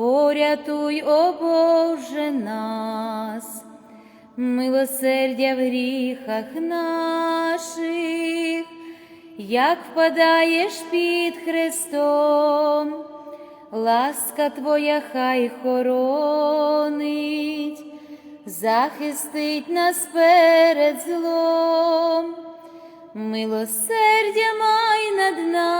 Порятуй, о Боже нас, милосердя в гріхах наших, як впадаєш під Христом, ласка Твоя хай хоронить, захистить нас перед злом, милосердя май над нами,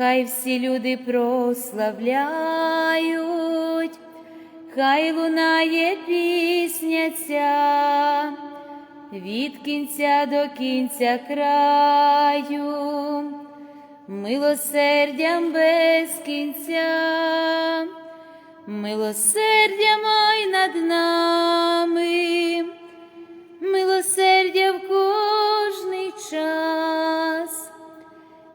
хай всі люди прославляють, хай лунає пісня ця. Від кінця до кінця краю, милосердям без кінця, милосердя май над нами, милосердя в кожний час,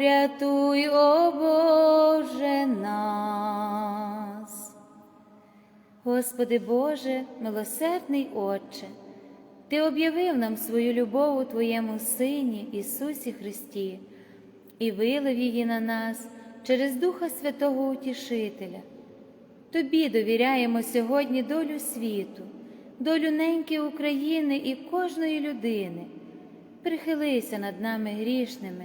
Порятуй, о Боже нас. Господи Боже, милосердний Отче, Ти об'явив нам свою любов у Твоєму Сині Ісусі Христі і вилив її на нас через Духа Святого Утішителя. Тобі довіряємо сьогодні долю світу, долю неньки України і кожної людини. Прихилися над нами грішними,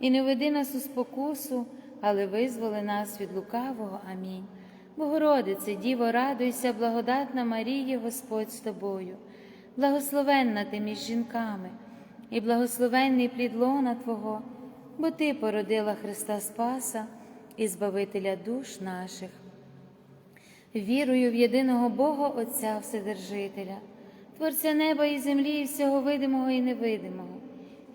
і не веди нас у спокусу, але визволи нас від лукавого. Амінь. Богородице, Діво, радуйся, благодатна Марія, Господь з тобою, благословенна ти між жінками, і благословенний плід лона Твого, бо Ти породила Христа Спаса і Збавителя душ наших. Вірую в єдиного Бога Отця Вседержителя, Творця неба і землі, і всього видимого і невидимого,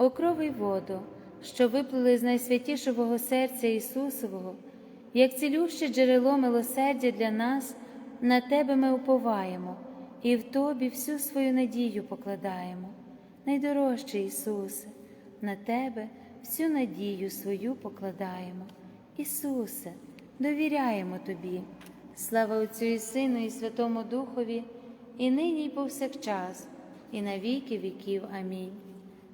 О воду, що виплили з найсвятішого серця Ісусового, як цілюще джерело милосердя для нас, на Тебе ми уповаємо і в Тобі всю свою надію покладаємо. Найдорожчий Ісусе, на Тебе всю надію свою покладаємо. Ісусе, довіряємо Тобі. Слава Отцю і Сину, і Святому Духові, і нині, і повсякчас, і на віки віків. Амінь.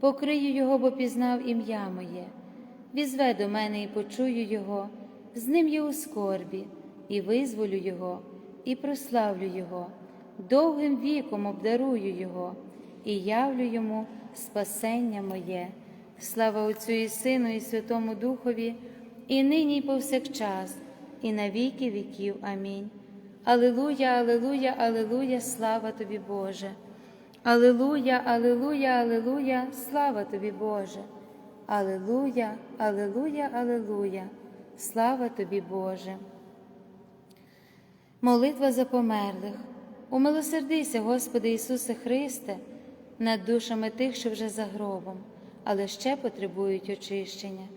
покрию його, бо пізнав ім'я моє. Візве до мене і почую його, з ним є у скорбі, і визволю його, і прославлю Його, довгим віком обдарую Його, і явлю йому спасення моє. Слава Отцю і Сину, і Святому Духові, і нині, і повсякчас, і на віки віків. Амінь. Алилуя, Алилуя, Алилуя, слава тобі, Боже. Алилуя, Алилуя, Алилуя, слава тобі, Боже. Алилуя, Алилуя, Алилуя, слава тобі, Боже. Молитва за померлих. Умилосердися, Господи Ісусе Христе, над душами тих, що вже за гробом, але ще потребують очищення,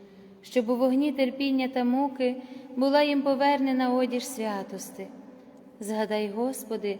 щоб у вогні терпіння та муки була їм повернена одіж святости. Згадай, Господи,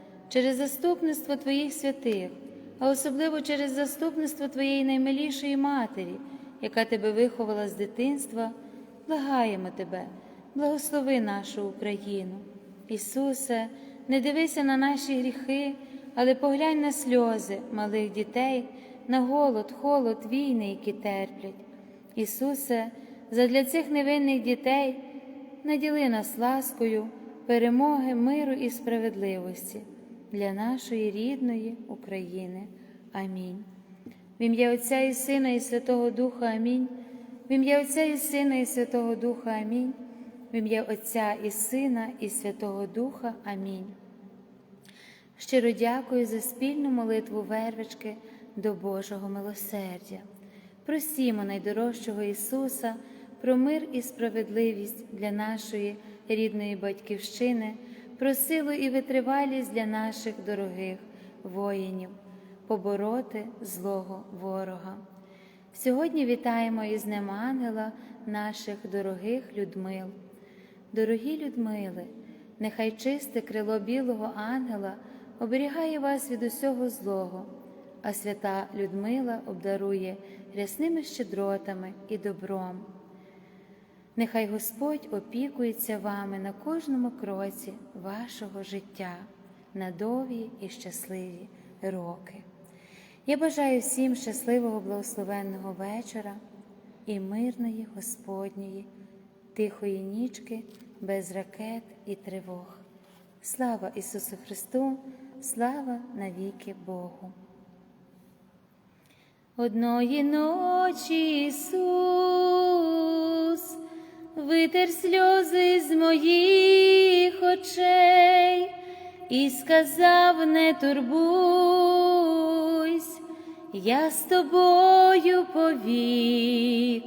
через заступництво Твоїх святих, а особливо через заступництво Твоєї наймилішої Матері, яка Тебе виховала з дитинства, благаємо Тебе, благослови нашу Україну. Ісусе, не дивися на наші гріхи, але поглянь на сльози малих дітей, на голод, холод, війни, які терплять. Ісусе, задля цих невинних дітей наділи нас ласкою, перемоги, миру і справедливості для нашої рідної України. Амінь. В ім'я Отця і Сина, і Святого Духа Амінь. В ім'я Отця і Сина, і Святого Духа Амінь. В ім'я Отця і Сина, і Святого Духа. Амінь. Щиро дякую за спільну молитву вервички до Божого милосердя. Просімо найдорожчого Ісуса про мир і справедливість для нашої рідної Батьківщини, про силу і витривалість для наших дорогих воїнів, побороти злого ворога. Сьогодні вітаємо із Днем Ангела наших дорогих Людмил. Дорогі Людмили, нехай чисте крило білого ангела оберігає вас від усього злого, а свята Людмила обдарує рясними щедротами і добром. Нехай Господь опікується вами на кожному кроці вашого життя, на довгі і щасливі роки. Я бажаю всім щасливого благословенного вечора і мирної Господньої, тихої нічки, без ракет і тривог. Слава Ісусу Христу, слава навіки Богу. Одної ночі Ісус витер сльози з моїх очей і сказав: не турбуйсь, я з тобою повік,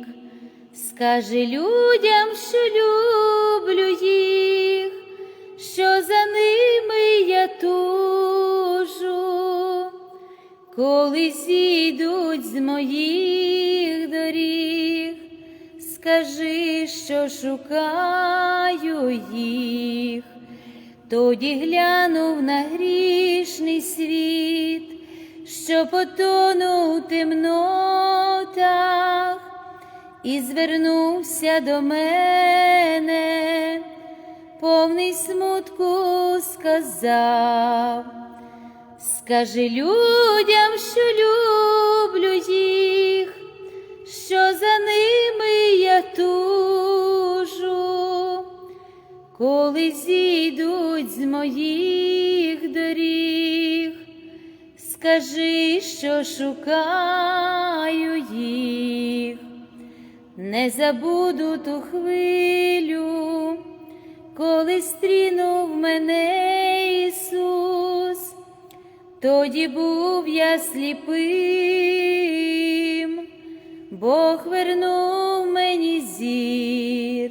скажи людям, що люблю їх, що за ними я тужу, коли зійдуть з моїх скажи, що шукаю їх, тоді глянув на грішний світ, що потонув у темнотах і звернувся до мене, повний смутку сказав. Скажи людям, що люблю їх, коли зійдуть з моїх доріг, скажи, що шукаю їх, не забуду ту хвилю, коли стрінув мене Ісус. Тоді був я сліпим, Бог вернув мені зір,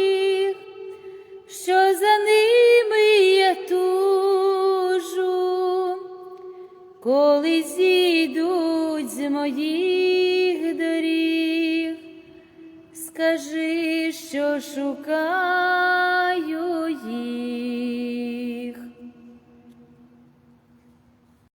коли зійдуть з моїх доріг, скажи, що шукаю.